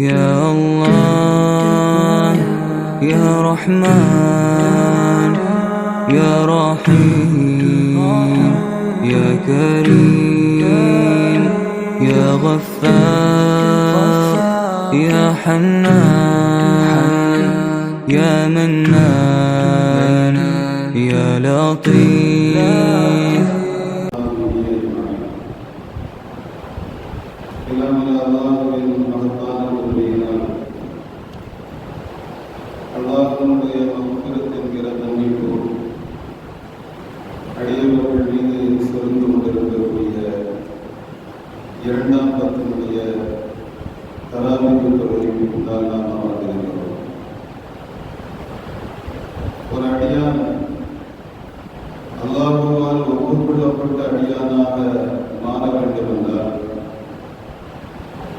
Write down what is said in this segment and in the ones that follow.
يا الله يا رحمن يا رحيم يا كريم يا غفار يا حنان يا منان يا لطيف. இரண்டாம் பத்தினுடைய தராமிக்கு தொழிலுக்கு முன்னால் நாம் அமர்ந்திருக்கிறோம் ஒரு அடியான் அல்லாஹுவால் ஒப்புக்கொள்ளப்பட்ட அடியானாக மாற வேண்டும் என்றால்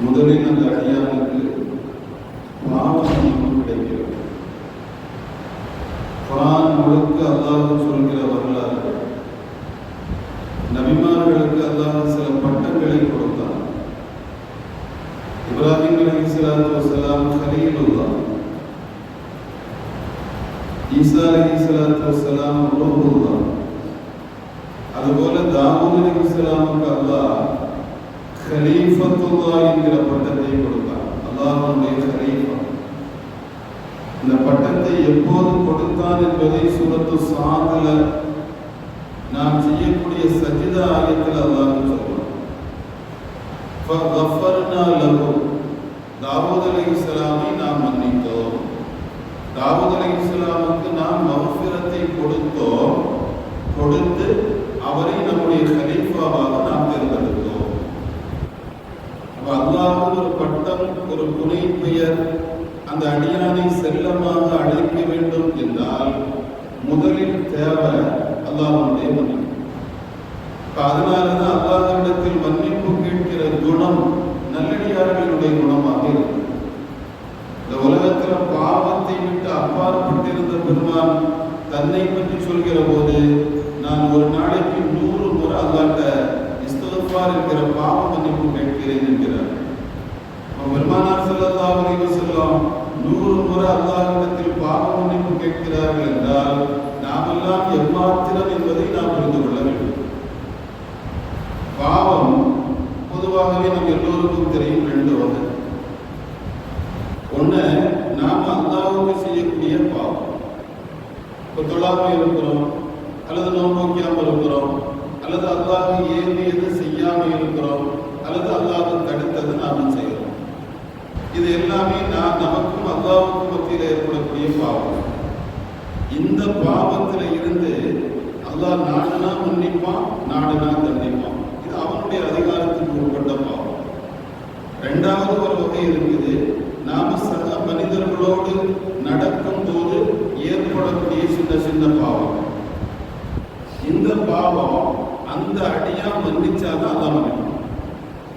முதலில் அந்த அடியானுக்கு பாவ மன்னிப்பு கிடைக்கிறது குரான் முழுக்க அல்லாஹ் சொல்கிற வரலாறு. நபிமார்களுக்கு அல்லாஹ் சில பட்டங்களை கொடுத்தான். இப்ராஹிம் அலி சலாத்து வசலாம் ஹலீலுல்லா ஈசா அலி சலாத்து வசலாம் ரோஹுல்லா அதுபோல தாவூத் அலி சலாமுக்கு அல்லாஹ் ஹலீஃபத்துல்லா என்கிற பட்டத்தை கொடுத்தான். அல்லாஹ்வுடைய ஹலீஃபா. பலத்தை எப்போது கொடுத்தான் என்பதை சூரத்து சாமில நாம் செய்யக்கூடிய சஜிதா ஆயத்தில் அல்லாஹ் சொல்றோம் தாவூத் அலி இஸ்லாமை நாம் மன்னித்தோம். தாவூத் அலி இஸ்லாமுக்கு நாம் மகஃபிரத்தை கொடுத்தோம். கொடுத்து அவரை நம்முடைய கலீஃபாவாக நாம் தேர்ந்தெடுத்தோம். அல்லாஹ் ஒரு பட்டம் ஒரு புனை பெயர் அந்த அடியானை செல்லமாக அழைக்க வேண்டும் என்றால் முதலில் தேவை அல்லாஹ்வுடைய மன்னிப்பு இப்ப அதனாலதான் அல்லாஹிடத்தில் மன்னிப்பு கேட்கிற குணம் நல்லடியார்களுடைய குணமாக இருக்கு இந்த உலகத்துல பாவத்தை விட்டு அப்பாற்பட்டிருந்த பெருமான் தன்னை பற்றி சொல்கிற போது நான் ஒரு நாளைக்கு நூறு முறை அல்லாட்ட இஸ்தகுஃபார் இருக்கிற பாவ மன்னிப்பு கேட்கிறேன் என்கிறார். பெருமானார் ஸல்லல்லாஹு செல்லும் நூறு முறை அல்லாஹிடத்தில் பாவ மன்னிப்பு கேட்கிறார்கள் என்றால் நாமெல்லாம் எம்மாத்திரம் என்பதை நாம் புரிந்து கொள்ள வேண்டும். பாவம் பொதுவாகவே நம் எல்லோருக்கும் தெரியும் ரெண்டு வகை. ஒண்ணு நாம அல்லாவுக்கு செய்யக்கூடிய பாவம். இப்போ தொழாம இருக்கிறோம் அல்லது நோன்பு இருக்கிறோம் அல்லது அல்லாஹ் ஏறியது செய்யாம இருக்கிறோம் அல்லது அல்லாஹ் தடுத்தது நாம் செய்கிறோம் இது எல்லாமே நான் நமக்கும் அல்லாவுக்கும் மத்தியில் ஏற்படக்கூடிய பாவம். இந்த பாவத்தில் இருந்து அல்லாஹ் நாடுனா மன்னிப்பான் நாடுனா தண்டிப்பான். இது அவனுடைய அதிகாரத்துக்கு உட்பட்ட பாவம். ரெண்டாவது ஒரு வகை இருக்குது நாம சக மனிதர்களோடு நடக்கும் போது ஏற்படக்கூடிய சின்ன சின்ன பாவம். இந்த பாவம் அந்த அடியா மன்னிச்சாதான் அதான் மன்னிப்பான்.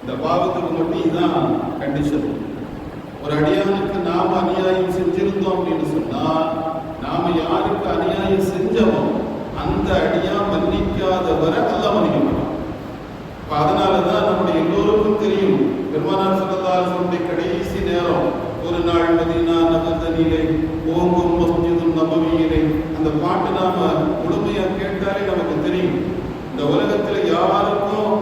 இந்த பாவத்துக்கு மட்டும் இதுதான் கண்டிஷன் ஒரு அடியானுக்கு நாம அநியாயம் செஞ்சிருந்தோம் அப்படின்னு சொன்னா நாம யாருக்கு அநியாயம் செஞ்சோமோ அந்த அடியா மன்னிக்காத அல்லவன் அல்லாஹ் மன்னிக்க மாட்டான் அப்ப அதனாலதான் நம்முடைய எல்லோருக்கும் தெரியும் பெருமானார் சல்லல்லாஹுடைய கடைசி நேரம் ஒரு நாள் மதீனா நபதனிலே ஓங்கும் மஸ்ஜிதும் நபவியிலே அந்த பாட்டு நாம முழுமையா கேட்டாலே நமக்கு தெரியும் இந்த உலகத்துல யாருக்கும்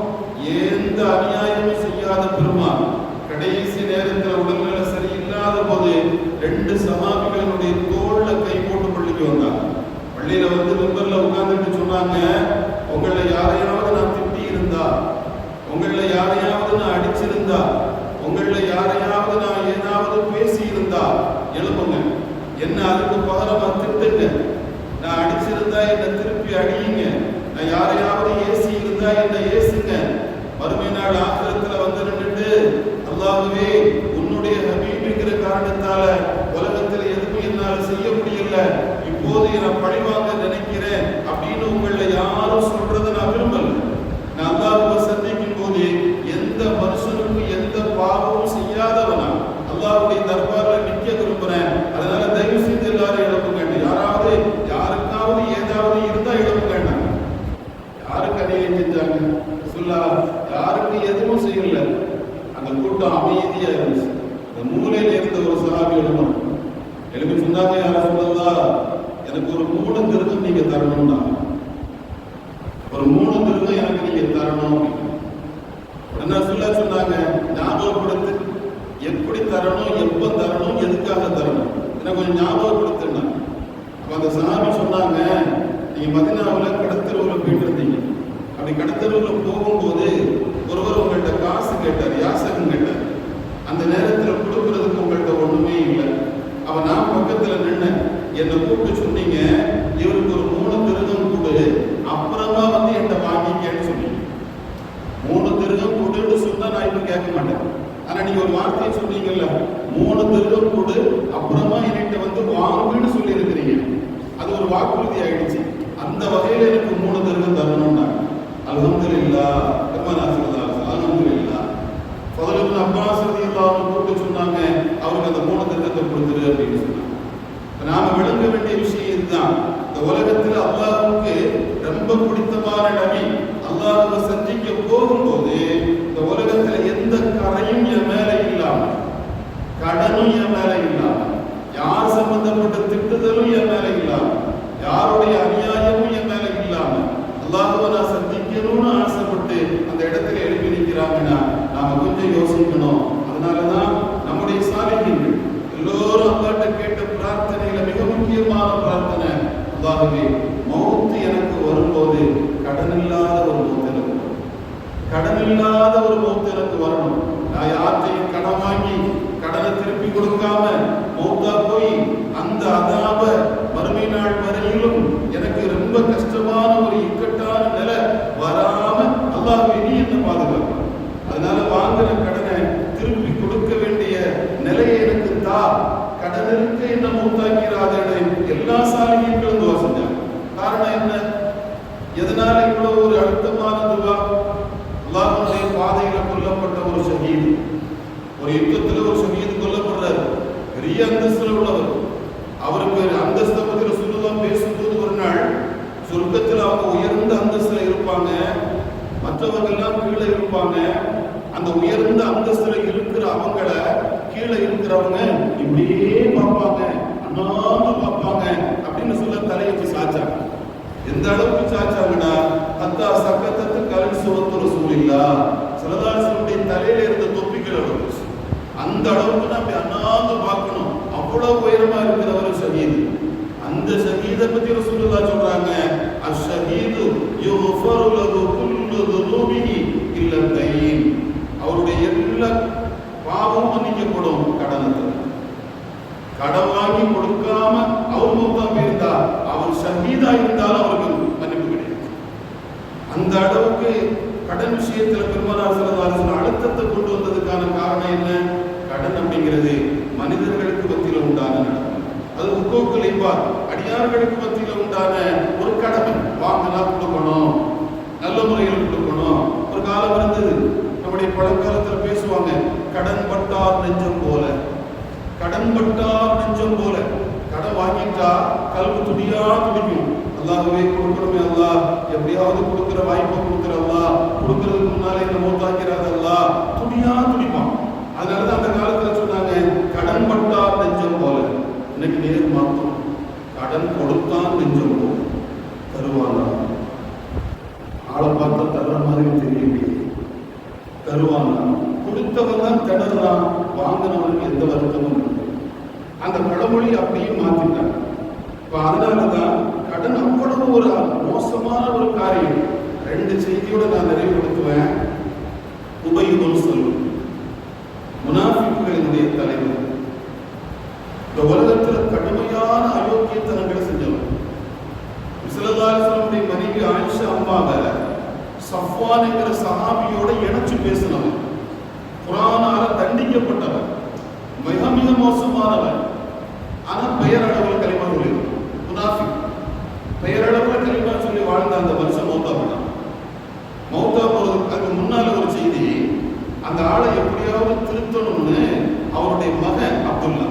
எந்த அநியாயமும் செய்யாத பெருமான் கடைசி நேரத்துல உடல்நல சரியில்லாத போது ரெண்டு சமாபிகளினுடைய தோல்ல கை போட்டு பள்ளிக்கு வந்தாங்க பள்ளியில வந்து மெம்பர்ல உட்கார்ந்துட்டு சொன்னாங்க உங்களை யாரையாவது நான் திட்டி இருந்தா உங்களை யாரையாவது நான் அடிச்சிருந்தா உங்களை யாரையாவது நான் ஏதாவது பேசி இருந்தா எழுப்புங்க. என்ன அதுக்கு பகரமா திட்டுங்க. நான் அடிச்சிருந்தா என்ன திருப்பி அடியுங்க. நான் யாரையாவது ஏசி இருந்தா என்ன ஏசுங்க. மறுமை நாள் ஆத்திரத்துல வந்து நின்றுட்டு அல்லாஹ்வே உன்னுடைய ஹபீபிங்கிற காரணத்தால உலகத்துல எதுவும் என்னால செய்ய முடியல. இப்போது நான் பழிவாங்க நினைக்கிறேன். அப்படின்னு உங்களை யாரும் சொல்றதை நான் விரும்பல நான் அல்லாஹ்வை சந்திக்கும் போது எந்த மனுஷனுக்கும் எந்த பாவமும் செய்யாதவனா அல்லாஹ்வுடைய தர்பார்ல நிக்க விரும்புறேன் அதனால தயவு செய்து எல்லாரும் எழுப்புங்க யாராவது யாருக்காவது ஏதாவது இருந்தா எழுப்புங்க யாருக்கு அநியாயம் செஞ்சாங்க சொல்லா யாருக்கு எதுவும் செய்யல அந்த கூட்டம் அமைதியா இருந்துச்சு இந்த மூலை நீங்க தரணும்னா ஒரு மூணு திருகம் எனக்கு நீங்க தரணும் என்ன சொல்ல சொன்னாங்க ஞாபகப்படுத்து எப்படி தரணும் எப்ப தரணும் எதுக்காக தரணும்? எனக்கு கொஞ்சம் ஞாபகப்படுத்தினா அப்ப அந்த சாமி சொன்னாங்க நீங்க மதினாவில் கடத்தருவில் போயிட்டு இருந்தீங்க அப்படி கடத்தருவில் போகும்போது ஒருவர் உங்கள்கிட்ட காசு கேட்டார் யாசகம் கேட்டார். அந்த நேரத்தில் கொடுக்கறதுக்கு உங்கள்கிட்ட ஒண்ணுமே இல்லை. அவ நான் பக்கத்துல நின்று என்னை கூப்பிட்டு சொன்னீங்க இவருக்கு ஒரு மூணு திருகம் கொடு அப்புறமா வந்து என்கிட்ட வாங்கிக்கேன்னு சொன்னீங்க. மூணு திருகம் கொடுன்னு சொன்னா நான் இப்ப கேட்க மாட்டேன். ஆனா நீங்க ஒரு வார்த்தையை சொன்னீங்கல்ல மூணு திருடம் கொடு அப்புறமா என்கிட்ட வந்து வாங்குன்னு சொல்லி இருக்கிறீங்க அது ஒரு வாக்குறுதி ஆயிடுச்சு. அந்த வகையில எனக்கு மூணு திருடம் தரணும்னா அல்ஹம்துலில்லா பெருமானாசிரியர் அல்ஹம்துலில்லா. ஃபதலுக்கு அப்பாஸ் ரலியல்லாஹு கூப்பிட்டு சொன்னாங்க அவருக்கு அந்த மூணு திருடத்தை கொடுத்துரு அப்படின்னு சொன்னாங்க. நாம விளங்க வேண்டிய விஷயம் இதுதான். இந்த உலகத்துல அல்லாவுக்கு ரொம்ப பிடித்தமான நபி அல்லாஹ்வை சந்திக்க போகும்போது இந்த உலக எந்த என் மேல இல்லாம கடனும் என் மேல இல்லாம யார் சம்பந்தப்பட்ட திட்டுதலும் என் மேல இல்லாம யாருடைய அநியாயமும் என் மேல இல்லாம அல்லாஹுவை நான் சந்திக்கணும்னு ஆசைப்பட்டு அந்த இடத்துல எழுப்பி நிற்கிறாங்கன்னா நாம கொஞ்சம் யோசிக்கணும். அதனாலதான் நம்முடைய சாலைகள் எல்லோரும் அல்லாட்ட கேட்ட பிரார்த்தனையில மிக முக்கியமான பிரார்த்தனை அல்லாஹ்வே மௌத்து எனக்கு வரும்போது கடன் இல்லாத ஒரு மௌத்து எனக்கு கடன் இல்லாத ஒரு மௌத்து எனக்கு வரணும். நான் கடன் வாங்கி கடனை திருப்பி கொடுக்காம மௌத்தா போய் அந்த அதாப மறுமை நாள் வரையிலும் எனக்கு ரொம்ப கஷ்டமான ஒரு இக்கட்டான நிலை வராம அல்லாஹ்வே நீ என்ன பாதுகாப்பு அதனால வாங்கின கடனை திருப்பி கொடுக்க வேண்டிய நிலையை எனக்கு தா கடனிற்கு என்ன மூத்தாக்கிறாதேன்னு எல்லா சாலிகளும் துவா செஞ்சாங்க காரணம் என்ன எதனால இவ்வளவு ஒரு அழுத்தமான துவா அல்லாஹ்வுடைய பாதையில கொல்லப்பட்ட ஒரு ஷஹீத் ஒரு யுத்தத்துல ஒரு ஷஹீத் கொல்லப்படுறாரு பெரிய அந்தஸ்துல உள்ளவர் அவருக்கு அந்தஸ்தை பத்தி ரசூலுல்லாஹ் பேசும்போது ஒரு நாள் சொர்க்கத்தில் அவங்க உயர்ந்த அந்தஸ்துல இருப்பாங்க மற்றவர்கள்லாம் கீழே இருப்பாங்க. அந்த உயர்ந்த அந்தஸ்துல இருக்கிற அவங்கள கீழே இருக்கிறவங்க இப்படியே பார்ப்பாங்க. அண்ணாந்து பார்ப்பாங்க அப்படின்னு சொல்ல தலையை வச்சு சாச்சாங்க. எந்த அளவுக்கு சாச்சாங்கன்னா அத்தா சக்கத்தத்து கலன் சுவத்துற சூழில்லா சிலதாசனுடைய தலையில இருந்த தொப்பிகள் அளவு அந்த அளவுக்கு நம்ம அண்ணாந்து பார்க்கணும். அவ்வளவு உயரமா இருக்கிற ஒரு ஷஹீது அந்த ஷஹீதை பத்தி ரசூலுல்லா சொல்றாங்க அஷ்ஷஹீது யுஃபரு லஹு குல்லு துனூபிஹி இல்ல தையின் அவருடைய எல்லா பாவமும் மன்னிக்கப்படும் கடனத்தில் கடன் வாங்கி கொடுக்காம அவர் மொத்தம் இருந்தா அவர் ஷஹீதா இருந்தாலும் அவருக்கு மன்னிப்பு கிடையாது அந்த அளவுக்கு கடன் விஷயத்துல பெருமனார் சிலதாரசன் அழுத்தத்தை கொண்டு வந்ததுக்கான காரணம் என்ன கடன் அப்படிங்கிறது மனிதர்களுக்கு மத்தியில உண்டான நடமை அது உக்கோக்கள் இவ்வாறு அடியார்களுக்கு மத்தியில உண்டான ஒரு கடமை வாங்கினா கொடுக்கணும் நல்ல முறையில் கொடுக்கணும் ஒரு காலம் இருந்தது நம்முடைய பழங்காலத்துல பேசுவாங்க கடன் பட்டார் நெஞ்சம் போல கடன்பட்டா நெஞ்சம் போல. கடன் வாங்கிட்டா கல்வி துடியா துடிக்கும் அல்லாஹுவே கொடுக்கணுமே அல்லா எப்படியாவது கொடுக்கிற வாய்ப்பை கொடுக்கிற அல்லா கொடுக்கறதுக்கு முன்னாலே இந்த மூத்தாக்கிறாரு அல்லா துடியா துடிப்பான் அதனாலதான் அந்த காலத்துல சொன்னாங்க கடன் பட்டா நெஞ்சம் போல. இன்னைக்கு நேர் மாத்தம் கடன் கொடுத்தான் நெஞ்சம் போல தருவானா ஆளை பார்த்தா தர்ற மாதிரி தெரியலையே. தருவானா கொடுத்தவன் தான் திணறான் வாங்கினவனுக்கு எந்த வருத்தமும் இல்லை. அந்த பழமொழி அப்படியே மாத்திட்டாங்க இப்ப அதனாலதான் கடன் அவ்வளவு ஒரு மோசமான ஒரு காரியம். ரெண்டு செய்தியோட நான் நிறைவுபடுத்துவேன். உபயுதம் சொல்லும். முனாஃபிக்குகளினுடைய தலைவர். இந்த உலகத்தில் கடுமையான அயோக்கியத்தனங்களை செஞ்சவன் விசலதாசனுடைய மனைவி ஆயிஷா அம்மாவ சஃப்வான் என்கிற சஹாபியோட இணைச்சு பேசினவன் குரானால தண்டிக்கப்பட்டவன் மிக மிக மோசமானவன் ஆனா பெயரளவில் கலிமா சொல்லி முனாஃபி பெயரளவில் கலிமா சொல்லி வாழ்ந்த அந்த வருஷம் மௌத்தா போனான். மௌத்தா போறதுக்கு அதுக்கு முன்னால ஒரு செய்தி அந்த ஆளை எப்படி திருத்தணும்னு அவருடைய மகன் அப்துல்லா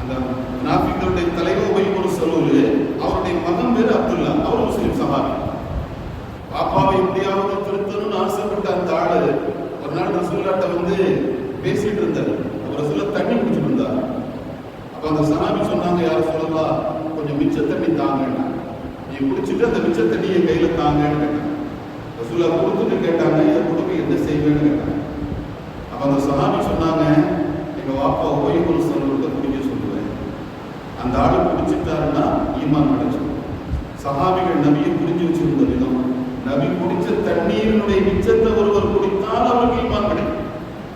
அந்த முனாஃபிக்களுடைய தலைவர் உபய் ஒரு சொல்லு அவருடைய மகன் பேரு அப்துல்லா அவர் முஸ்லிம் சஹாபி பாப்பாவை எப்படியாவது திருத்தணும்னு ஆசைப்பட்ட அந்த ஆளு ஒரு நாள் ரசூல்லாட்ட வந்து பேசிட்டு இருந்தார் அவர் ரசூல்லா தண்ணி குடிச்சிட்டு இருந்தார் அப்ப அந்த சனாமி சொன்னாங்க யார் சொல்லலாம் கொஞ்சம் மிச்ச தண்ணி தாங்கன்னா நீ குடிச்சிட்டு அந்த மிச்ச தண்ணியை கையில தாங்கன்னு ரசூலா கொடுத்துட்டு கேட்டாங்க இதை கொடுக்க என்ன செய்வேன்னு கேட்டாங்க. அப்ப அந்த சனாமி சொன்னாங்க எங்க வாப்பா ஓய்வு சொல்லுறத குடிக்க சொல்லுவேன். அந்த ஆடு குடிச்சிட்டாருன்னா ஈமான் கிடைச்சிடும் சஹாபிகள் நபியை புரிஞ்சு வச்சிருந்த விதம் நபி குடிச்ச தண்ணீரினுடைய மிச்சத்தை ஒருவர் குடித்தால் அவருக்கு ஈமான் கிடைக்கும்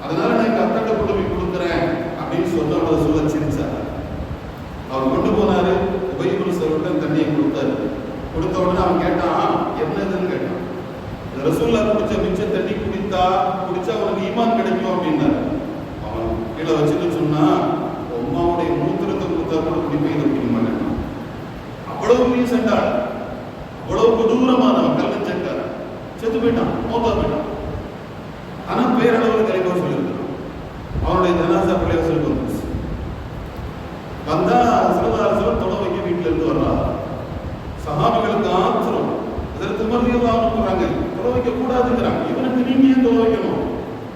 அதனால நான் எங்க அத்தாட்ட கொண்டு போய் கொடுக்குறேன் அப்படின்னு சொன்ன அவர் சொல்ல சிரிச்சார் அவர் கொண்டு போனாரு உபயோகம் சொல்லிட்டு தண்ணியை கொடுத்தாரு கொடுத்த உடனே அவன் கேட்டான் என்னதுன்னு கேட்டான் இந்த ரசூல்லா குடிச்ச மிச்ச தண்ணி குடித்தா குடிச்சா அவனுக்கு ஈமான் கிடைக்கும் அப்படின்னாரு அவன் கீழே வச்சுட்டு சொன்னா அம்மாவுடைய மூத்திரத்தை கொடுத்தா கூட குடிப்பேன் இதை குடிக்க மாட்டேன் அவ்வளவு மீன் சென்றாள் அவ்வளவு கொடூரமானவன் கல்வி சென்றார் செத்து போயிட்டான் மோத்தா போயிட்டான் ஆனா பேரளவில் கலைப்பா சொல்லியிருக்கிறான் ஜனாசா பிள்ளைய சொல்லிட்டு வந்துச்சு வந்தா சிவதாரசவர் தொலை வைக்க வீட்டுல இருந்து வர்றா. சகாபிகளுக்கு ஆத்திரம். இதற்கு மறுபடியும் போறாங்க. தொலை வைக்க கூடாதுங்கிறாங்க. இவனுக்கு நீங்க ஏன் தொலை வைக்கணும்?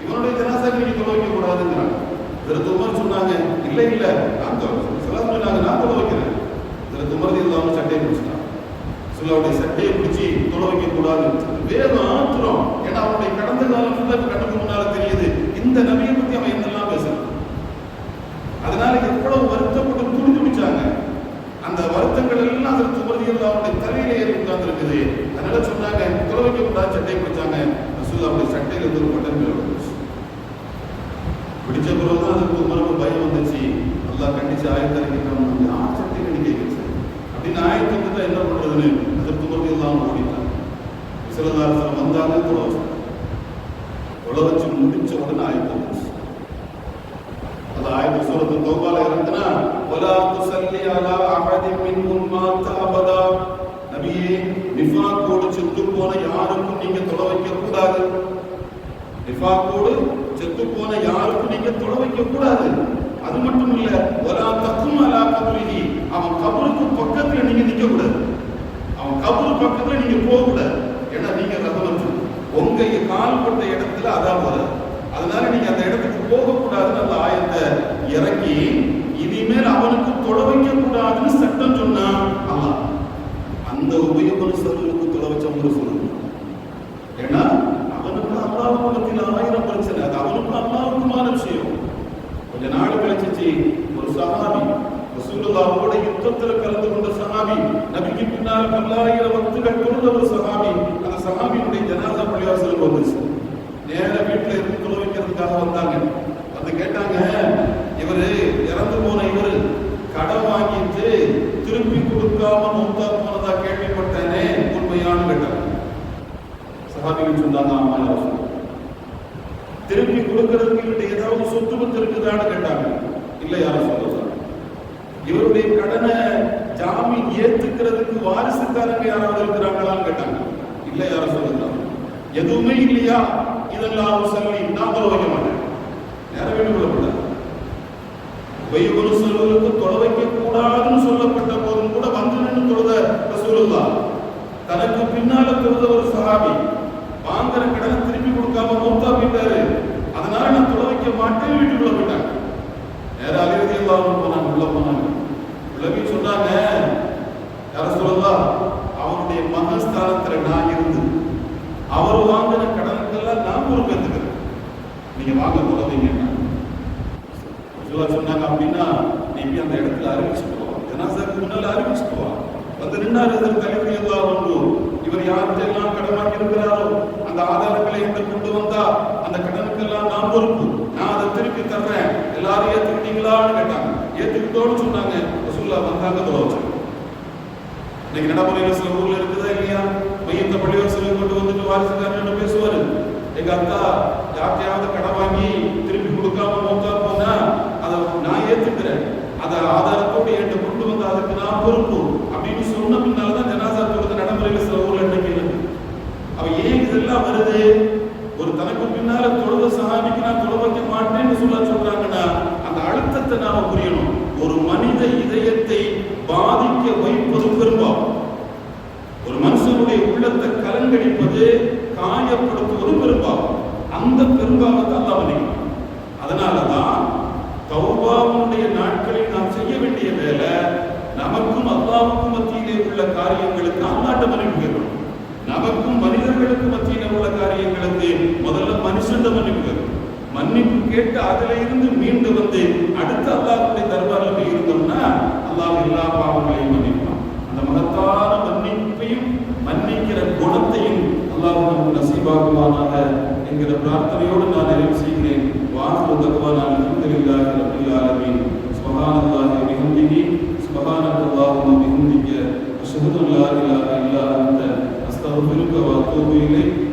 இவனுடைய ஜனாசாக்கு நீங்க தொலை வைக்க கூடாதுங்கிறாங்க. இதற்கு சொன்னாங்க இல்ல இல்ல நான் சில சொன்னாங்க நான் தொலை வைக்கிறேன் இதற்கு உமர் இல்லாம சட்டையை பிடிச்சிட்டான். சிலருடைய சட்டையை பிடிச்சி தொலை வைக்க கூடாது. வேதம் ஆத்திரம். ஏன்னா அவனுடைய கடந்த காலம் ஃபுல்லா கண்ணுக்கு முன்னால தெரியுது. இந்த நபியை பத்தி அவன் என்னெல்லாம் பேசுறான் அதனால எவ்வளவு வருத்தப்பட்டு துடி துடிச்சாங்க அந்த வருத்தங்கள் எல்லாம் அதற்கு உமர்தியில் அவருடைய தலையில ஏறி உட்கார்ந்துருக்குது அதனால சொன்னாங்க தொலை வைக்க கூடாது சட்டை பிடிச்சாங்க ரசூல் அவருடைய சட்டையில இருந்து ஒரு பட்டன் மேல விழுந்துச்சு பிடிச்ச பிறகுதான் அதுக்கு உமருக்கு பயம் வந்துச்சு அல்லாஹ் கண்டிச்சு ஆயத்தரைக்கிறான் யார் சட்டை கண்டிக்க வச்சு அப்படின்னு ஆயத்து வந்துட்டா என்ன பண்றதுன்னு அதற்கு உமருக்கு எல்லாம் ஓடிட்டாங்க சிலதாரத்தில் வந்தாங்க தொலை வச்சாங்க தொலை வச்சு முடிச்ச உடனே ஆயத்து வந்துச்சு அது ஆயத்து சூரத்து தௌபால இறங்குனா வலா துசல்லி அலா அஹதி மின்ஹும் மாத் அபதா நபியே நிஃபாக்கோடு செத்து போன யாருக்கும் நீங்க தொலை வைக்க கூடாது நிஃபாக்கோடு செத்து போன யாருக்கும் நீங்க தொலை வைக்க கூடாது அது மட்டும் இல்ல வலா தக்கும் அலா கபரிஹி. அவன் கபருக்கு பக்கத்துல நீங்க நிக்க கூடாது அவன் கபரு பக்கத்துல நீங்க போக கூடாது ஏன்னா நீங்க ரகமற்று உங்க கால் போட்ட இடத்துல அதான் வரும் அதனால நீங்க அந்த இடத்துக்கு போகக்கூடாதுன்னு அந்த ஆயத்தை இறக்கி இனிமேல் அவனுக்கு தொலை வைக்க கூடாதுன்னு சட்டம் சொன்னா அல்லாஹ் அந்த உபயோகம் சருளுக்கு தொலை வச்ச ஒரு சொல்லு ஏன்னா அவனுக்கு அல்லாவுக்கு ஆயிரம் பிரச்சனை அது அவனுக்கு அல்லாவுக்குமான விஷயம் கொஞ்ச நாள் கழிச்சிச்சு ஒரு சஹாபி ரசூலுல்லாஹோட யுத்தத்துல கலந்து கொண்ட சஹாபி நபிக்கு பின்னால் பல்லாயிரம் வக்துகள் தொழுத ஒரு சஹாபி அந்த சஹாபியினுடைய ஜனாதா பள்ளிவாசலுக்கு வந்துச்சு நேர வீட்டுல இருந்து தொலை வைக்கிறதுக்காக வந்தாங்க வந்து கேட்டாங்க இவரு இறந்து போன இவரு கடன் வாங்கிட்டு திருப்பி கொடுக்காம மௌத்தா போனதா கேள்விப்பட்டேனே உண்மையான கேட்டாங்க சஹாபிகள் சொன்னாங்க ஆமா திருப்பி கொடுக்கறதுக்கு இவர்கிட்ட ஏதாவது சொத்து பத்து இருக்குதான்னு கேட்டாங்க. இல்ல யாரும் சொல்ல இவருடைய கடனை ஜாமீன் ஏத்துக்கிறதுக்கு வாரிசுக்காரங்க யாராவது இருக்கிறாங்களான்னு கேட்டாங்க. இல்ல யாரும் சொல்லுங்க எதுவுமே இல்லையா? இதெல்லாம் சொல்லி நான் தொலை வைக்க மாட்டேன் நேரம் வேண்டு கொள்ளப்பட்டார் வைகுரு செல்வருக்கு தொலை வைக்க கூடாதுன்னு சொல்லப்பட்ட போதும் கூட வந்து நின்று தொழுத ரசூலுல்லா தனக்கு பின்னால தொழுத ஒரு சஹாபி வாங்குற கடனை திருப்பி கொடுக்காம மௌத்தா போயிட்டாரு அதனால நான் தொலை வைக்க மாட்டேன் வீட்டுக்குள்ள போயிட்டாங்க நேர அலிரதி எல்லாம் போனாங்க உள்ள போனாங்க உள்ள போய் சொன்னாங்க யார சொல்லலாம் அவனுடைய மகஸ்தானத்துல நான் இருந்து அவர் வாங்கின கடனுக்கெல்லாம் நான் பொறுப்பேற்றுக்கிறேன் நீங்க வாங்க தொலைவீங்க சொன்னாங்க அப்படின்னா நீ போய் அந்த இடத்துல அறிவிச்சுட்டு போவா ஜனாசாக்கு முன்னால அறிவிச்சுட்டு போவா வந்து தலைமை எல்லாம் உண்டு. இவர் யாருக்கெல்லாம் எல்லாம் கடன் வாங்கி இருக்கிறாரோ அந்த ஆதாரங்களை இந்த கொண்டு வந்தா அந்த கடனுக்கெல்லாம் நான் பொறுப்பு. நான் அதை திருப்பி தர்றேன். எல்லாரும் ஏத்துக்கிட்டீங்களான்னு கேட்டாங்க. ஏத்துக்கிட்டோன்னு சொன்னாங்க. ரசூல்லா வந்தாங்க தோச்சு இன்னைக்கு நடைமுறையில சில ஊர்ல இருக்குதா இல்லையா? மையத்தை பள்ளிவாசலுக்கு கொண்டு வந்துட்டு வாரிசுக்காரன் பேசுவாரு. எங்க அத்தா யார்கிட்டயாவது கடன் வாங்கி திருப்பி கொடுக்காம மௌத்தா போனா அதை நான் ஏத்துக்கிறேன். அதை ஆதாரத்தோடு என்கிட்ட கொண்டு வந்து அதுக்கு நான் பொறுப்பு அப்படின்னு சொன்ன பின்னால்தான் ஜனாசா தொழுது நடைமுறையில் சில ஊர்ல இன்னைக்கு இருக்கு அவ வருது. ஒரு தனக்கு பின்னால தொழுவ சஹாபிக்கு நான் தொலை வைக்க மாட்டேன்னு சொல்ல சொல்றாங்கன்னா அந்த அழுத்தத்தை நாம புரியணும். ஒரு மனித இதயத்தை பாதிக்க வைப்பது பெரும்பாவம் ஒரு மனுஷனுடைய உள்ளத்தை கலங்கடிப்பது காயப்படுத்துவது பெரும்பாவம் அந்த பெரும்பாவத்தை அல்லாஹ் மன்னிக்கும் அதனாலதான் தௌபாவுடைய நாட்களில் நாம் செய்ய வேண்டிய வேலை நமக்கும் அல்லாவுக்கும் மத்தியிலே உள்ள காரியங்களுக்கு அல்லாட்ட மனைவி நமக்கும் மனிதர்களுக்கு மத்தியில் உள்ள காரியங்களுக்கு முதல்ல மனுஷன் மன்னிப்பு. மன்னிப்பு கேட்டு அதுல இருந்து மீண்டு வந்து அடுத்த அல்லாஹுடைய தர்பாரில் போய் இருந்தோம்னா அல்லாஹ் எல்லா பாவங்களையும் மன்னிப்பான். அந்த மகத்தான மன்னிப்பையும் மன்னிக்கிற குணத்தையும் அல்லாஹ் நமக்கு நசீபாக்குவானாக என்கிற பிரார்த்தனையோடு நான் நிறைவு செய்கிறேன். வாக்கு தகவான் அல்ஹம்துலில்லாஹி ரப்பில் ஆலமீன். சுப்ஹானல்லாஹி வபிஹம்திஹி சுப்ஹானல்லாஹு வபிஹம்திக அஷ்ஹது அன் இலாஹா இல்லா அன்த. أستغفرك وأتوب إليك